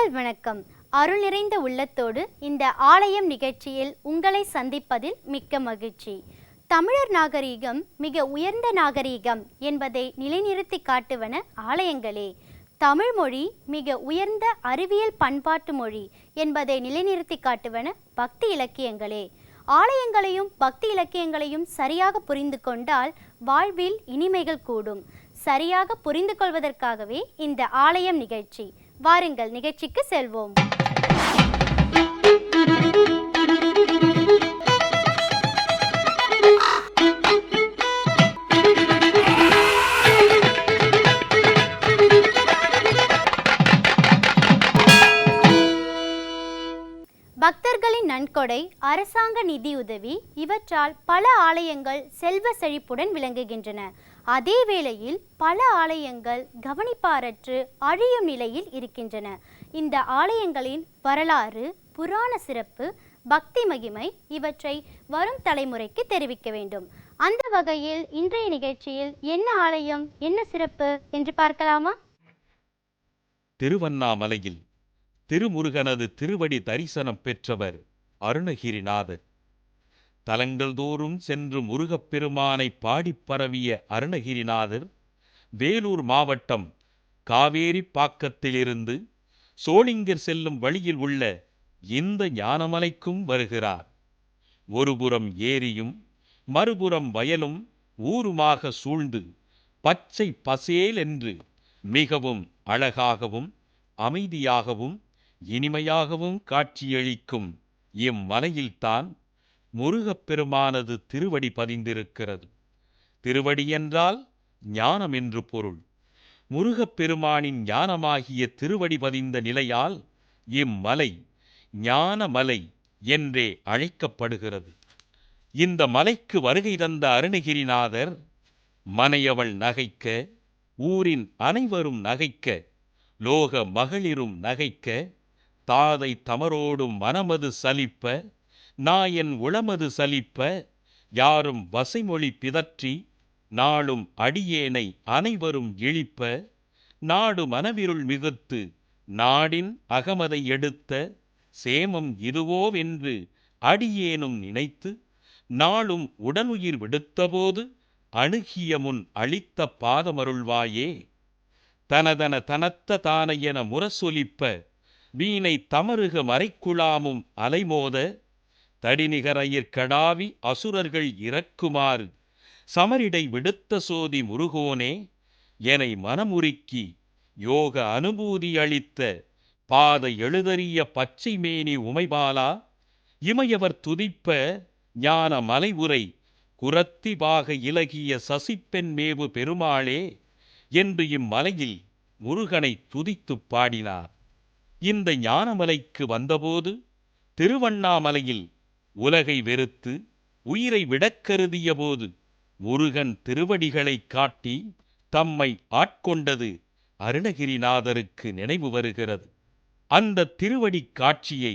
மக்கள் வணக்கம் அருள் நிறைந்த உள்ளத்தோடு இந்த ஆலயம் நிகழ்ச்சியில் உங்களை சந்திப்பதில் மிக்க மகிழ்ச்சி. தமிழர் நாகரீகம் மிக உயர்ந்த நாகரீகம் என்பதை நிலைநிறுத்தி காட்டுவன ஆலயங்களே. தமிழ் மொழி மிக உயர்ந்த அறிவியல் பண்பாட்டு மொழி என்பதை நிலைநிறுத்தி காட்டுவன பக்தி இலக்கியங்களே. ஆலயங்களையும் பக்தி இலக்கியங்களையும் சரியாக புரிந்து கொண்டால் வாழ்வில் இனிமைகள் கூடும். சரியாக புரிந்து கொள்வதற்காகவே இந்த ஆலயம் நிகழ்ச்சி. வாருங்கள் நிகழ்ச்சிக்கு செல்வோம். பக்தர்களின் நன்கொடை அரசாங்க நிதியுதவி இவற்றால் பல ஆலயங்கள் செல்வ செழிப்புடன் விளங்குகின்றன. அதே வேளையில் பல ஆலயங்கள் கவனிப்பாரற்று அழியும் நிலையில் இருக்கின்றன. இந்த ஆலயங்களின் வரலாறு புராண சிறப்பு பக்தி மகிமை இவற்றை வரும் தலைமுறைக்கு தெரிவிக்க வேண்டும். அந்த வகையில் இன்றைய நிகழ்ச்சியில் என்ன ஆலயம் என்ன சிறப்பு என்று பார்க்கலாமா? திருவண்ணாமலையில் திருமுருகனது திருவடி தரிசனம் பெற்றவர் அருணகிரிநாதர். தலங்கள் தோறும் சென்று முருகப்பெருமானை பாடிப் பரவிய அருணகிரிநாதர் வேலூர் மாவட்டம் காவேரி பாக்கத்திலிருந்து சோளிங்கர் செல்லும் வழியில் உள்ள இந்த ஞானமலைக்கும் வருகிறார். ஒருபுறம் ஏரியும் மறுபுறம் வயலும் ஊருமாக சூழ்ந்து பச்சை பசேல் என்று மிகவும் அழகாகவும் அமைதியாகவும் இனிமையாகவும் காட்சியளிக்கும் இம்மலையில்தான் முருகப்பெருமானது திருவடி பதிந்திருக்கிறது. திருவடி என்றால் ஞானம் என்று பொருள். முருகப்பெருமானின் ஞானமாகிய திருவடி பதிந்த நிலையால் இம்மலை ஞானமலை என்றே அழைக்கப்படுகிறது. இந்த மலைக்கு வருகை தந்த அருணகிரிநாதர் மனையவள் நகைக்க ஊரின் அனைவரும் நகைக்க லோக மகளிரும் நகைக்க தாதை தமரோடும் மனமது சலிப்ப நாயன் உளமது சலிப்ப யாரும் வசைமொழி பிதற்றி நாளும் அடியேனை அனைவரும் இழிப்ப நாடு மனவிருள் மிகுத்து நாடின் அகமதை எடுத்த சேமம் இதுவோவென்று அடியேனும் நினைத்து நாளும் உடனுயிர் விடுத்தபோது அணுகிய முன் அளித்த பாதமருள்வாயே. தனதன தனத்த தானையென முரசொலிப்ப வீணை தமருக மறைக்குழாமும் அலைமோத தடிநிகரையிற் கடாவி அசுரர்கள் இறக்குமாறு சமரிடை விடுத்த சோதி முருகோனே என்னை மனமுருக்கி யோக அனுபூதி அளித்த பாத எழுதறிய பச்சை மேனி உமைபாலா இமையவர் துதிப்ப ஞான உரை குரத்தி பாக இலகிய சசிப்பெண் மேவு பெருமாளே என்று இம்மலையில் முருகனை துதித்துப் பாடினார். இந்த ஞானமலைக்கு வந்தபோது திருவண்ணாமலையில் உலகை வெறுத்து உயிரை விடக்கருதிய போது முருகன் திருவடிகளைக் காட்டி தம்மை ஆட்கொண்டது அருணகிரிநாதருக்கு நினைவு வருகிறது. அந்த திருவடிக் காட்சியை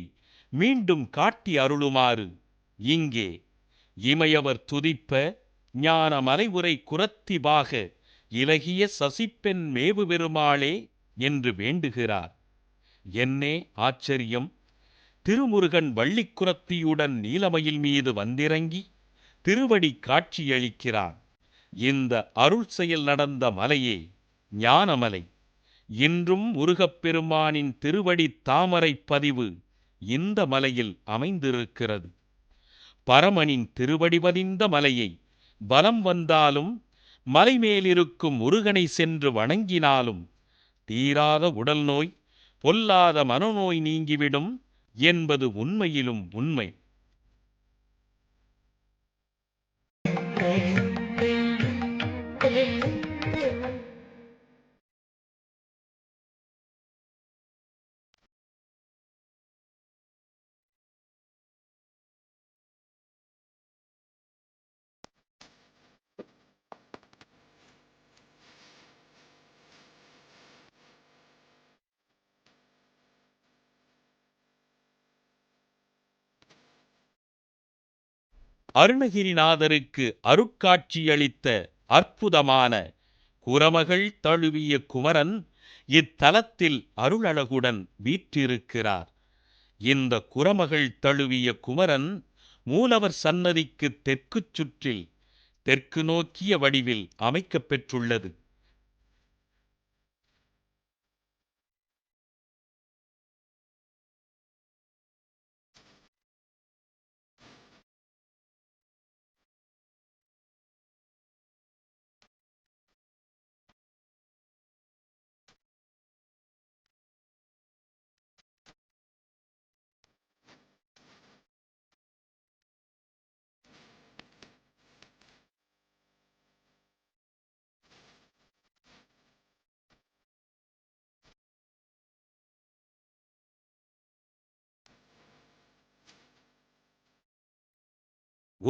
மீண்டும் காட்டி அருளுமாறு இங்கே இமையவர் துதிப்ப ஞான மறைவுரை குரத்திபாக இலகிய சசிப்பெண் மேவு பெருமாளே என்று வேண்டுகிறார். என்னே ஆச்சரியம்! திருமுருகன் வள்ளிக்குரத்தியுடன் நீலமயில் மீது வந்திறங்கி திருவடி காட்சியளிக்கிறான். இந்த அருள் செயல் நடந்த மலையே ஞானமலை. இன்றும் முருகப்பெருமானின் திருவடி தாமரை பதிவு இந்த மலையில் அமைந்திருக்கிறது. பரமனின் திருவடி வலிந்த மலையை பலம் வந்தாலும் மலைமேலிருக்கும் முருகனை சென்று வணங்கினாலும் தீராத உடல் நோய் பொல்லாத மனநோய் நீங்கிவிடும் என்பது உண்மையிலும் உண்மை. அருணகிரிநாதருக்கு அருட்காட்சியளித்த அற்புதமான குரமகள் தழுவிய குமரன் இத்தலத்தில் அருளழகுடன் வீற்றிருக்கிறார். இந்த குரமகள் தழுவிய குமரன் மூலவர் சன்னதிக்கு தெற்குச் சுற்றில் தெற்கு நோக்கிய வடிவில் அமைக்கப்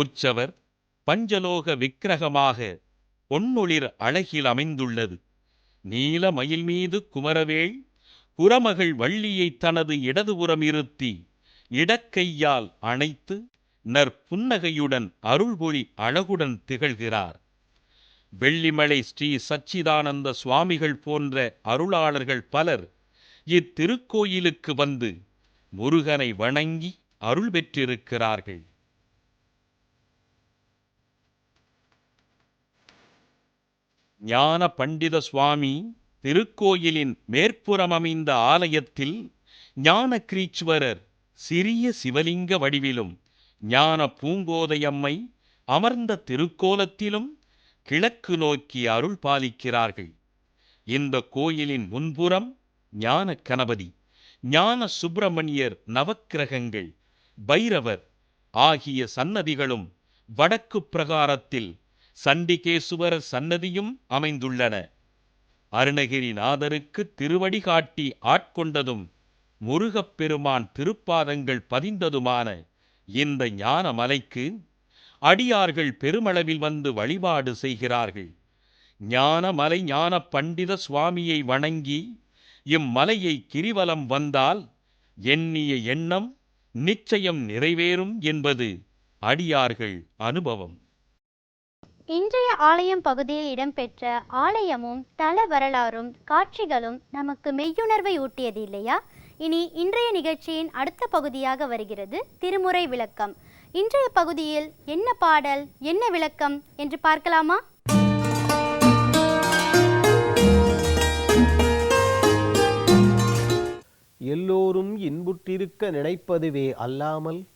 உற்சவர் பஞ்சலோக விக்கிரகமாக பொன்னொளிர் அழகில் அமைந்துள்ளது. நீல மயில் மீது குமரவேள் புறமகள் வள்ளியை தனது இடதுபுறம் இருத்தி இடக்கையால் அணைத்து நற்புன்னகையுடன் அருள்பொழி அழகுடன் திகழ்கிறார். வெள்ளிமலை ஸ்ரீ சச்சிதானந்த சுவாமிகள் போன்ற அருளாளர்கள் பலர் இத்திருக்கோயிலுக்கு வந்து முருகனை வணங்கி அருள் பெற்றிருக்கிறார்கள். ஞான பண்டித சுவாமி திருக்கோயிலின் மேற்புறம் அமைந்த ஆலயத்தில் ஞான கிரீச்சுவரர் சிறிய சிவலிங்க வடிவிலும் ஞான பூங்கோதையம்மை அமர்ந்த திருக்கோலத்திலும் கிழக்கு நோக்கி அருள் பாலிக்கிறார்கள். இந்த கோயிலின் முன்புறம் ஞான கணபதி ஞான சுப்பிரமணியர் நவக்கிரகங்கள் பைரவர் ஆகிய சன்னதிகளும் வடக்கு பிரகாரத்தில் சண்டிகேசுவர சன்னதியும் அமைந்துள்ளன. அருணகிரிநாதருக்கு திருவடி காட்டி ஆட்கொண்டதும் முருகப்பெருமான் திருப்பாதங்கள் பதிந்ததுமான இந்த ஞான மலைக்கு அடியார்கள் பெருமளவில் வந்து வழிபாடு செய்கிறார்கள். ஞானமலை ஞான பண்டித சுவாமியை வணங்கி இம்மலையை கிரிவலம் வந்தால் எண்ணிய எண்ணம் நிச்சயம் நிறைவேறும் என்பது அடியார்கள் அனுபவம். இன்றைய ஆலயம் பகுதியில் இடம்பெற்ற ஆலயமும் தல வரலாறும் காட்சிகளும் நமக்கு மெய்யுணர்வை ஊட்டியது இல்லையா? இனி இன்றைய நிகழ்ச்சியின் அடுத்த பகுதியாக வருகிறது திருமுறை விளக்கம். இன்றைய பகுதியில் என்ன பாடல் என்ன விளக்கம் என்று பார்க்கலாமா? எல்லோரும் இன்புற்றிருக்க நினைப்பதுவே அல்லாமல்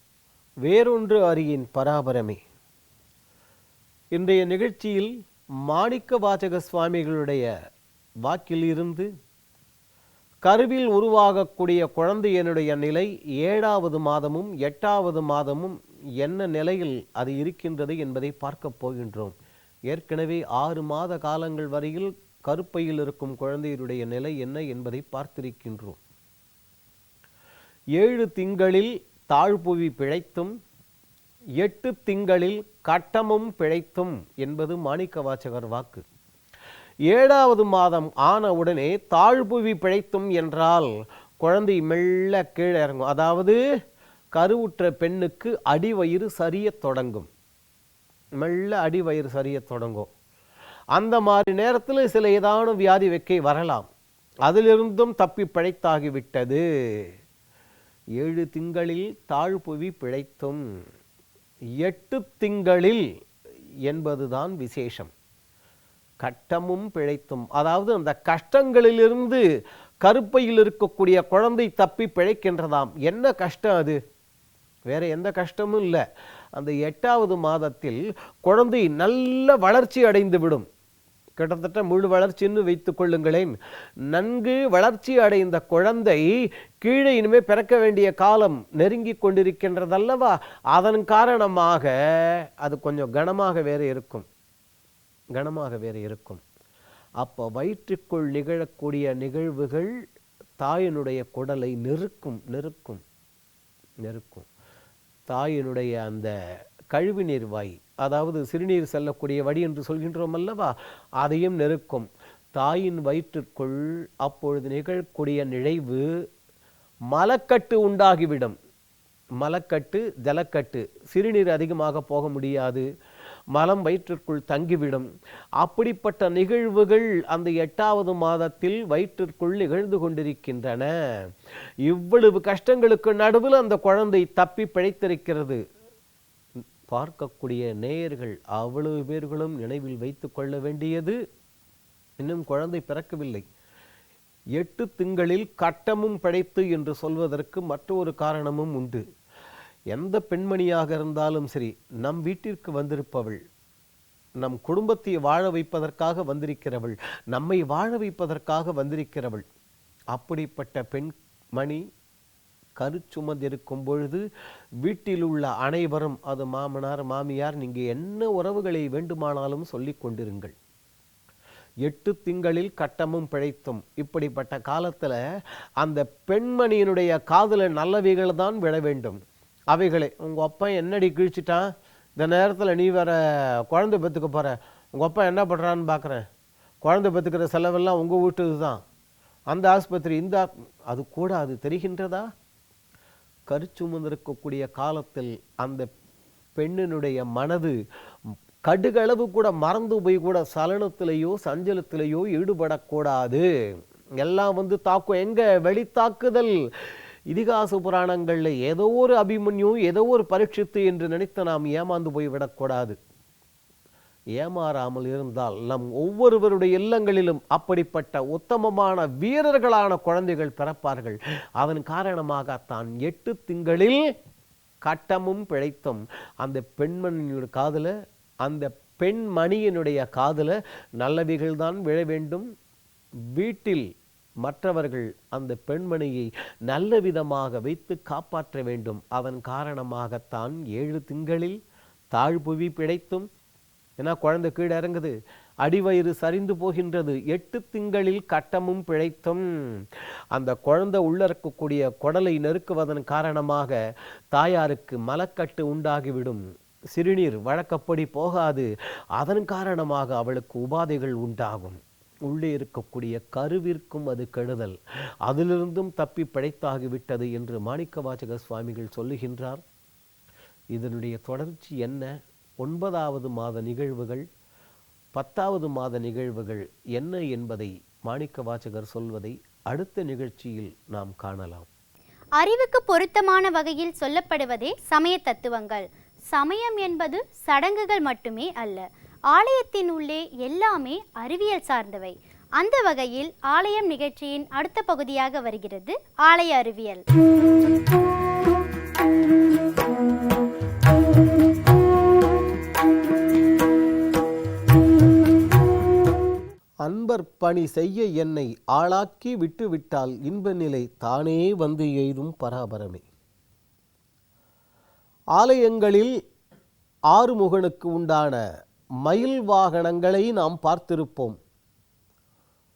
வேறொன்று அறியின் பராபரமே. இன்றைய நிகழ்ச்சியில் மாணிக்க வாசக சுவாமிகளுடைய வாக்கிலிருந்து கருவில் உருவாகக்கூடிய குழந்தையனுடைய நிலை ஏழாவது மாதமும் எட்டாவது மாதமும் என்ன நிலையில் அது இருக்கின்றது என்பதை பார்க்கப் போகின்றோம். ஏற்கனவே ஆறு மாத காலங்கள் வரையில் கருப்பையில் இருக்கும் குழந்தையினுடைய நிலை என்ன என்பதை பார்த்திருக்கின்றோம். ஏழு திங்களில் தாழ்புவி பிழைத்தும் எட்டு திங்களில் கட்டமும் பிழைத்தும் என்பது மாணிக்க வாச்சகர் வாக்கு. ஏழாவது மாதம் ஆன உடனே தாழ்புவி பிழைத்தும் என்றால் குழந்தை மெல்ல கீழே இறங்கும். அதாவது கருவுற்ற பெண்ணுக்கு அடிவயிறு சரியத் தொடங்கும். மெல்ல அடிவயிறு சரியத் தொடங்கும். அந்த மாதிரி நேரத்தில் சில ஏதானும் வியாதி வெக்கை வரலாம். அதிலிருந்தும் தப்பி பிழைத்தாகிவிட்டது ஏழு திங்களில் தாழ்புவி பிழைத்தும். எட்டு திங்களில் என்பதுதான் விசேஷம். கட்டமும் பிழைத்தும். அதாவது அந்த கஷ்டங்களிலிருந்து கருப்பையில் இருக்கக்கூடிய குழந்தை தப்பி பிழைக்கின்றதாம். என்ன கஷ்டம் அது? வேற எந்த கஷ்டமும் இல்லை. அந்த எட்டாவது மாதத்தில் குழந்தை நல்ல வளர்ச்சி அடைந்து விடும் கிட்டத்தட்ட முழு வளர்ச்சின்னு வைத்துக் கொள்ளுங்களேன். நன்கு வளர்ச்சி அடைந்த குழந்தை கீழே இனிமே பிறக்க வேண்டிய காலம் நெருங்கி கொண்டிருக்கின்றதல்லவா? அதன் காரணமாக அது கொஞ்சம் கனமாக வேற இருக்கும். கனமாக வேற இருக்கும். அப்போ வயிற்றுக்குள் நிகழக்கூடிய நிகழ்வுகள் தாயினுடைய குடலை நெருக்கும் நெருக்கும் நெருக்கும். தாயினுடைய அந்த கழிவுநீர் வாய் அதாவது சிறுநீர் செல்லக்கூடிய வடி என்று சொல்கின்றோம் அல்லவா? அதையும் நெருக்கும். தாயின் வயிற்றுக்குள் அப்பொழுது நிகழக்கூடிய நிழைவு மலக்கட்டு உண்டாகிவிடும். மலக்கட்டு ஜலக்கட்டு சிறுநீர் அதிகமாக போக முடியாது. மலம் வயிற்றிற்குள் தங்கிவிடும். அப்படிப்பட்ட நிகழ்வுகள் அந்த எட்டாவது மாதத்தில் வயிற்றிற்குள் நிகழ்ந்து கொண்டிருக்கின்றன. இவ்வளவு கஷ்டங்களுக்கு நடுவில் அந்த குழந்தை தப்பி பிழைத்திருக்கிறது. பார்க்கக்கூடிய நேயர்கள் அவ்வளவு பேர்களும் நினைவில் வைத்துக் கொள்ள வேண்டியது இன்னும் குழந்தை பிறக்கவில்லை. எட்டு திங்களில் கட்டமும் பிழைத்து என்று சொல்வதற்கு மற்றொரு காரணமும் உண்டு. எந்த பெண்மணியாக இருந்தாலும் சரி நம் வீட்டிற்கு வந்திருப்பவள் நம் குடும்பத்தை வாழ வைப்பதற்காக வந்திருக்கிறவள் நம்மை வாழ வைப்பதற்காக வந்திருக்கிறவள் அப்படிப்பட்ட பெண்மணி கருச்சுமந்திருக்கும் பொழுது வீட்டில் உள்ள அனைவரும் அது மாமனார் மாமியார் நீங்கள் என்ன உறவுகளை வேண்டுமானாலும் சொல்லிக் கொண்டிருங்கள். எட்டு திங்களில் கட்டமும் பிழைத்தும். இப்படிப்பட்ட காலத்தில் அந்த பெண்மணியினுடைய காதில் நல்லவைகள் தான் விழ வேண்டும். அவைகளை உங்கள் அப்பா என்னடி கிழிச்சிட்டான்? இந்த நேரத்தில் நீ வேற குழந்தை பெற்றுக்க போகிற உங்கள் அப்பா என்ன பண்ணுறான்னு பார்க்குறேன் குழந்தை பெற்றுக்கிற செலவெல்லாம் உங்கள் வீட்டுது தான். அந்த ஆஸ்பத்திரி இந்த அது கூட அது தெரிகின்றதா? கருச்சுமந்திருக்கக்கூடிய காலத்தில் அந்த பெண்ணினுடைய மனது கடுகளவு கூட மறந்து போய் கூட சலனத்திலேயோ சஞ்சலத்திலேயோ ஈடுபடக்கூடாது. எல்லாம் வந்து தாக்கும். எங்க? வெளித்தாக்குதல். இதிகாச புராணங்களில் ஏதோ ஒரு அபிமன்யு ஏதோ ஒரு பரீட்சித்து என்று நினைத்து நாம் ஏமாந்து போய் விடக்கூடாது. ஏமாறாமல் இருந்தால் நம் ஒவ்வொருவருடைய இல்லங்களிலும் அப்படிப்பட்ட உத்தமமான வீரர்களான குழந்தைகள் பிறப்பார்கள். அதன் காரணமாக தான் எட்டு திங்களில் கட்டமும் பிழைத்தும் அந்த பெண்மணியினுடைய காதில் அந்த பெண்மணியினுடைய காதில் நல்லவைகள் தான் விழ வேண்டும். வீட்டில் மற்றவர்கள் அந்த பெண்மணியை நல்ல விதமாக வைத்து காப்பாற்ற வேண்டும். அதன் காரணமாகத்தான் ஏழு திங்களில் தாழ்புவி பிழைத்தும் ஏன்னா குழந்தை கீழே இறங்குது. அடிவயிறு சரிந்து போகின்றது. எட்டு திங்களில் கட்டமும் பிழைத்தும். அந்த குழந்தை உள்ள இருக்கக்கூடிய குடலை நெருக்குவதன் காரணமாக தாயாருக்கு மலக்கட்டு உண்டாகிவிடும். சிறுநீர் வழக்கப்படி போகாது. அதன் காரணமாக அவளுக்கு உபாதைகள் உண்டாகும். உள்ளே இருக்கக்கூடிய கருவிற்கும் அது கெடுதல். அதிலிருந்தும் தப்பி பிழைத்தாகிவிட்டது என்று மாணிக்கவாசக சுவாமிகள் சொல்லுகின்றார். இதனுடைய தொடர்ச்சி என்ன? ஒன்பதாவது மாத நிகழ்வுகள் பத்தாவது மாத நிகழ்வுகள் என்ன என்பதை மாணிக்க வாசகர் சொல்வதை அடுத்த நிகழ்ச்சியில் நாம் காணலாம். அறிவுக்கு பொருத்தமான வகையில் சொல்லப்படுவதே சமய தத்துவங்கள். சமயம் என்பது சடங்குகள் மட்டுமே அல்ல ஆலயத்தின் உள்ளே எல்லாமே அறிவியல் சார்ந்தவை. அந்த வகையில் ஆலயம் நிகழ்ச்சியின் அடுத்த பகுதியாக வருகிறது ஆலய அறிவியல். அன்பர் பணி செய்ய என்னை ஆளாக்கி விட்டுவிட்டால் இன்ப நிலை தானே வந்து எய்தும் பராபரமே. ஆலயங்களில் ஆறுமுகனுக்கு உண்டான மயில் வாகனங்களை நாம் பார்த்திருப்போம்.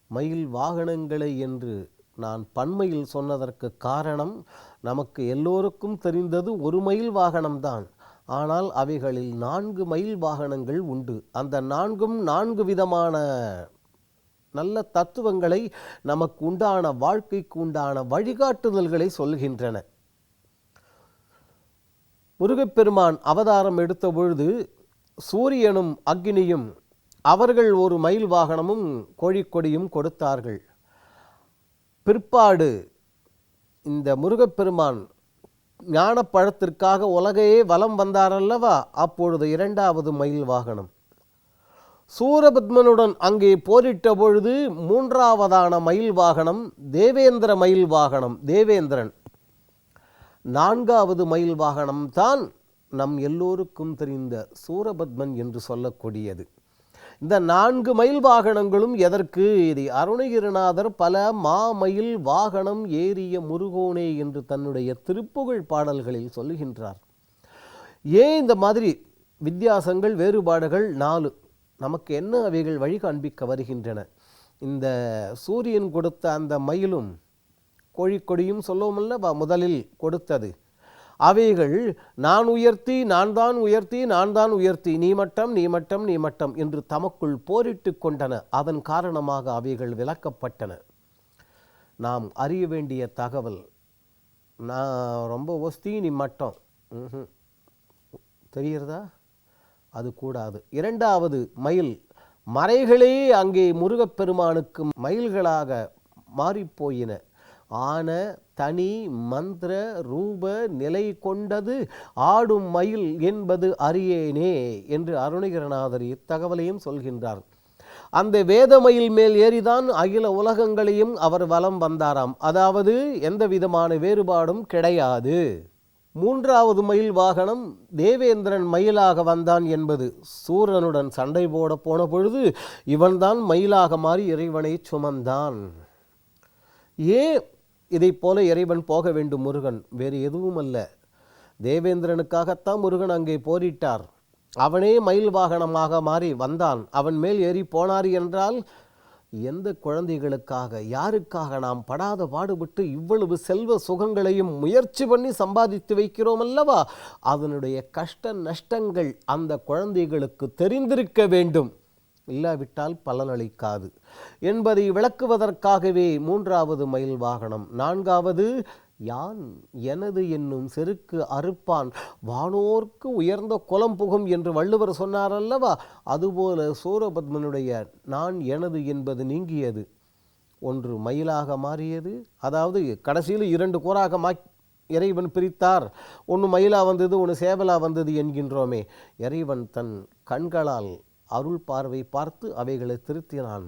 மயில் வாகனங்களை என்று நான் பன்மையில் சொன்னதற்கு காரணம் நமக்கு எல்லோருக்கும் தெரிந்தது ஒரு மயில் வாகனம்தான். ஆனால் அவைகளில் நான்கு மயில் வாகனங்கள் உண்டு. அந்த நான்கும் நான்கு விதமான நல்ல தத்துவங்களை நமக்கு உண்டான வாழ்க்கைக்கு உண்டான வழிகாட்டுதல்களை சொல்கின்றன. முருகப்பெருமான் அவதாரம் எடுத்த பொழுது சூரியனும் அக்னியும் அவர்கள் ஒரு மயில் வாகனமும் கோழிக்கொடியும் கொடுத்தார்கள். பிற்பாடு இந்த முருகப்பெருமான் ஞானப்பழத்திற்காக உலகையே வலம் வந்தாரல்லவா? அப்பொழுது இரண்டாவது மயில் வாகனம். சூரபத்மனுடன் அங்கே போரிட்ட பொழுது மூன்றாவதான மயில் வாகனம் தேவேந்திர மயில் வாகனம் தேவேந்திரன். நான்காவது மயில் வாகனம் தான் நம் எல்லோருக்கும் தெரிந்த சூரபத்மன் என்று சொல்லக்கூடியது. இந்த நான்கு மயில் வாகனங்களும் எதற்கு? இதை அருணகிரிநாதர் பல மாமயில் வாகனம் ஏறிய முருகோனே என்று தன்னுடைய திருப்புகழ் பாடல்களில் சொல்லுகின்றார். ஏன் இந்த மாதிரி வித்தியாசங்கள் வேறுபாடுகள்? நாலு. நமக்கு என்ன அவைகள் வழி காண்பிக்க வருகின்றன? இந்த சூரியன் கொடுத்த அந்த மயிலும் கோழிக்கொடியும் சொல்லவுமல்ல முதலில் கொடுத்தது. அவைகள் நான் உயர்த்தி நான் தான் உயர்த்தி நான் தான் உயர்த்தி நீ மட்டம் நீ மட்டம் நீ மட்டம் என்று தமக்குள் போரிட்டு கொண்டன. அதன் காரணமாக அவைகள் விலக்கப்பட்டன நாம் அறிய வேண்டிய தகவல் நான் ரொம்ப ஒஸ்தி நீ மட்டம். தெரிகிறதா? அது கூடாது. இரண்டாவது மயில் மறைகளே அங்கே முருகப்பெருமானுக்கு மயில்களாக மாறிப்போயின. ஆன தனி மந்திர ரூப நிலை கொண்டது ஆடும் மயில் என்பது அறியேனே என்று அருணகிரநாதர் இத்தகவலையும் சொல்கின்றார். அந்த வேதமயில் மேல் ஏறிதான் அகில உலகங்களையும் அவர் வலம் வந்தாராம். அதாவது எந்த விதமான வேறுபாடும் கிடையாது. மூன்றாவது மயில் வாகனம் தேவேந்திரன் மயிலாக வந்தான் என்பது. சூரனுடன் சண்டை போட போன பொழுது இவன்தான் மயிலாக மாறி இறைவனை சுமந்தான். ஏன் இதைப் போல இறைவன் போக வேண்டும் முருகன். வேறு எதுவும் அல்ல தேவேந்திரனுக்காகத்தான் முருகன் அங்கே போரிட்டார். அவனே மயில் வாகனமாக மாறி வந்தான். அவன் மேல் ஏறி போனார் என்றால் எந்த குழந்தைகளுக்காக யாருக்காக நாம் படாத பாடுபட்டு இவ்வளவு செல்வ சுகங்களையும் முயற்சி பண்ணி சம்பாதித்து வைக்கிறோம் அல்லவா? அதனுடைய கஷ்ட நஷ்டங்கள் அந்த குழந்தைகளுக்கு தெரிந்திருக்க வேண்டும். இல்லாவிட்டால் பலனளிக்காது என்பதை விளக்குவதற்காகவே மூன்றாவது மயில் வாகனம் நான்காவது யான் எனது என்னும் செருக்கு அறுப்பான்? வானோர்க்கு உயர்ந்த குலம் புகும் என்று வள்ளுவர் சொன்னார் அல்லவா அதுபோல சூரபத்மனுடைய நான் எனது என்பது நீங்கியது. ஒன்று மயிலாக மாறியது. அதாவது கடைசியில் இரண்டு கூறாக மா இறைவன் பிரித்தார். ஒன்று மயிலா வந்தது ஒன்று சேவலா வந்தது என்கின்றோமே. இறைவன் தன் கண்களால் அருள் பார்வை பார்த்து அவைகளை திருத்தினான்.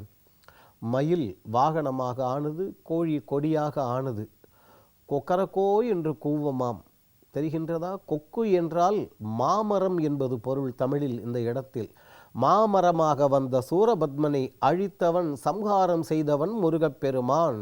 மயில் வாகனமாக ஆனது கோழி கொடியாக ஆனது. கொக்கரக்கோ என்று கூவமாம். தெரிகின்றதா? கொக்கு என்றால் மாமரம் என்பது பொருள் தமிழில் இந்த இடத்தில். மாமரமாக வந்த சூரபத்மனை அழித்தவன் சம்ஹாரம் செய்தவன் முருகப்பெருமான்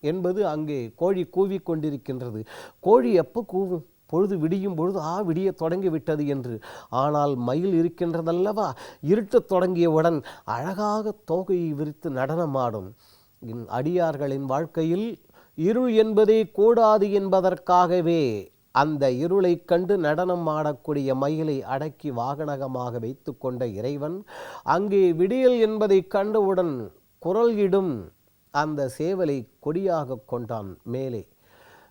என்பது அங்கே கோழி கூவிக் கொண்டிருக்கின்றது. கோழி எப்போ கூவும்? பொழுது விடியும் பொழுது ஆ விடிய தொடங்கி விட்டது என்று. ஆனால் மயில் இருக்கின்றதல்லவா? இருட்டத் தொடங்கியவுடன் அழகாக தோகையை விரித்து நடனமாடும். அடியார்களின் வாழ்க்கையில் இருள் என்பதே கூடாது என்பதற்காகவே அந்த இருளைக் கண்டு நடனம் ஆடக்கூடிய மயிலை அடக்கி வாகனகமாக வைத்து கொண்ட இறைவன் அங்கே விடியல் என்பதை கண்டவுடன் குரல் இடும் அந்த சேவலை கொடியாக கொண்டான் மேலே.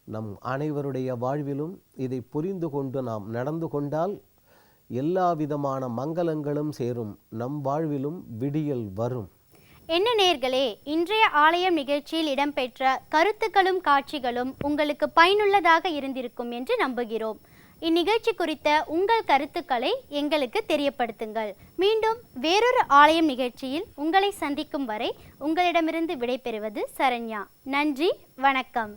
நம் அனைவருடைய வாழ்விலும் இதை புரிந்து கொண்டு நாம் நடந்து கொண்டால் எல்லா விதமான மங்களங்களும் சேரும். நம் வாழ்விலும் விடியல் வரும். என்ன நேர்களே இன்றைய ஆலயம் நிகழ்ச்சியில் இடம்பெற்ற கருத்துக்களும் காட்சிகளும் உங்களுக்கு பயனுள்ளதாக இருந்திருக்கும் என்று நம்புகிறோம். இந்நிகழ்ச்சி குறித்த உங்கள் கருத்துக்களை எங்களுக்கு தெரியப்படுத்துங்கள். மீண்டும் வேறொரு ஆலயம் நிகழ்ச்சியில் உங்களை சந்திக்கும் வரை உங்களிடமிருந்து விடைபெறுவது சரண்யா. நன்றி வணக்கம்.